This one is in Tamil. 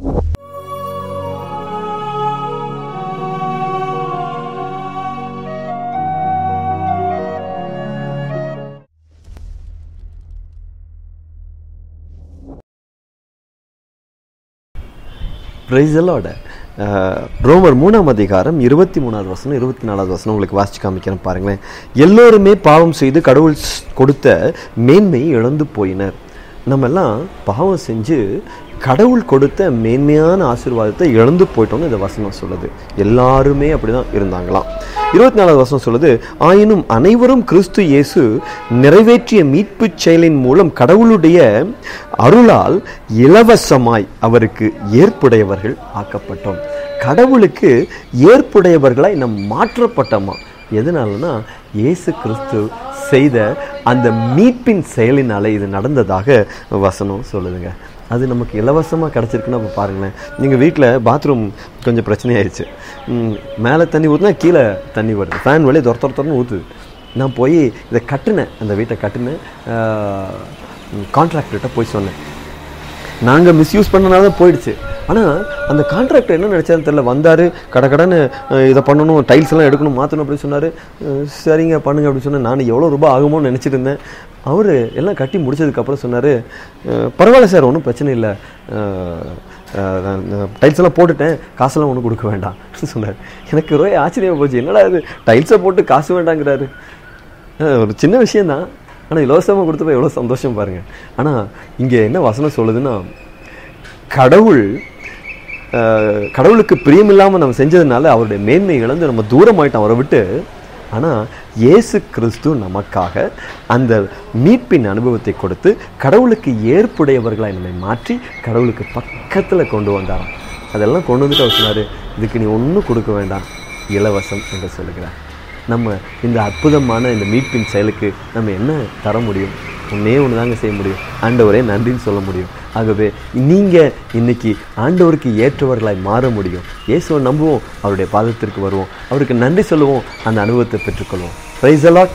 பிரைஸலோட ரோமர் uh, மூணாம் அதிகாரம் இருபத்தி மூணாவது வசனம் இருபத்தி நாலாவது வசனம் உங்களுக்கு வாசிச்சு காமிக்கிறேன் பாருங்களேன். எல்லோருமே பாவம் செய்து கடவுள் கொடுத்த மேன்மை இழந்து போயினர். நம்ம எல்லாம் பாவம் செஞ்சு கடவுள் கொடுத்த மேன்மையான ஆசீர்வாதத்தை இழந்து போயிட்டோம்னு இந்த வசனம் சொல்லுது. எல்லாருமே அப்படிதான் இருந்தாங்களாம். இருபத்தி நாலாவது வசனம் சொல்லுது ஆயினும் அனைவரும் கிறிஸ்து இயேசு நிறைவேற்றிய மீட்புச் செயலின் மூலம் கடவுளுடைய அருளால் இலவசமாய் அவருக்கு ஏற்புடையவர்கள் ஆக்கப்பட்டோம். கடவுளுக்கு ஏற்புடையவர்களாய் நம் மாற்றப்பட்டோமா? எதனாலனா இயேசு கிறிஸ்து செய்த அந்த மீட்பின் செயலினால இது நடந்ததாக வசனம் சொல்லுதுங்க. அது நமக்கு இலவசமாக கிடச்சிருக்குன்னு அப்போ பாருங்களேன். நீங்கள் வீட்டில் பாத்ரூம் கொஞ்சம் பிரச்சனையாயிருச்சு. மேலே தண்ணி ஊற்றுனா கீழே தண்ணி வருது. ஃபேன் வழி துர துர ஊற்றுது நான் போய் இதை கட்டினேன். அந்த வீட்டை கட்டினேன். கான்ட்ராக்டர்கிட்ட போய் சொன்னேன். நாங்கள் மிஸ்யூஸ் பண்ணனால தான் போயிடுச்சு. ஆனால் அந்த கான்ட்ராக்டர் என்ன நினச்சான்னு தெரில வந்தார் கடகடன்னு அஹ், இதை பண்ணணும் டைல்ஸ் எல்லாம் எடுக்கணும் மாற்றணும் அப்படின்னு சொன்னார். சரிங்க பண்ணுங்க அப்படின்னு சொன்னேன். நான் எவ்வளோ ரூபாய் ஆகுமோன்னு நினச்சிட்டு இருந்தேன். அவர் எல்லாம் கட்டி முடிச்சதுக்கப்புறம் சொன்னார் பரவாயில்ல சார் ஒன்றும் பிரச்சனை இல்லை. டைல்ஸ் எல்லாம் போட்டுட்டேன். காசெல்லாம் ஒன்றும் கொடுக்க வேண்டாம். சொன்னார். எனக்கு ரொம்ப ஆச்சரியமா போச்சு. என்னடா இது? டைல்ஸை போட்டு காசு வேண்டாங்கிறாரு. ஒரு சின்ன விஷயந்தான் ஆனால் இலவசமாக கொடுத்தப்ப எவ்வளோ சந்தோஷம் பாருங்கள் ஆனால் இங்கே என்ன வசனம் சொல்லுதுன்னா கடவுள் கடவுளுக்கு பிரியமில்லாமல் நம்ம செஞ்சதுனால அவருடைய மேன்மை இழந்து நம்ம தூரமாயிட்டோம் அவரை விட்டு ஆனால் இயேசு கிறிஸ்து நமக்காக அந்த மீட்பின் அனுபவத்தை கொடுத்து கடவுளுக்கு ஏற்புடையவர்களாக நம்மை மாற்றி கடவுளுக்கு பக்கத்தில் கொண்டு வந்தாராம். அதெல்லாம் கொண்டு வந்துட்டு அவர் சொன்னார் இதுக்கு நீ ஒன்றும் கொடுக்க வேண்டாம் இலவசம் என்று சொல்லுகிறார். நம்ம இந்த அற்புதமான இந்த மீட்பின் செயலுக்கு நம்ம என்ன தர முடியும்? ஒன்றே ஒன்று தாங்க செய்ய முடியும். ஆண்டவரே நன்றின்னு சொல்ல முடியும். ஆகவே நீங்கள் இன்னைக்கு ஆண்டவருக்கு ஏற்றவர்களாய் மாற முடியும். இயேசுவை நம்புவோம். அவருடைய பாதத்திற்கு வருவோம். அவருக்கு நன்றி சொல்லுவோம். அந்த அனுபவத்தை பெற்றுக்கொள்வோம். Price allot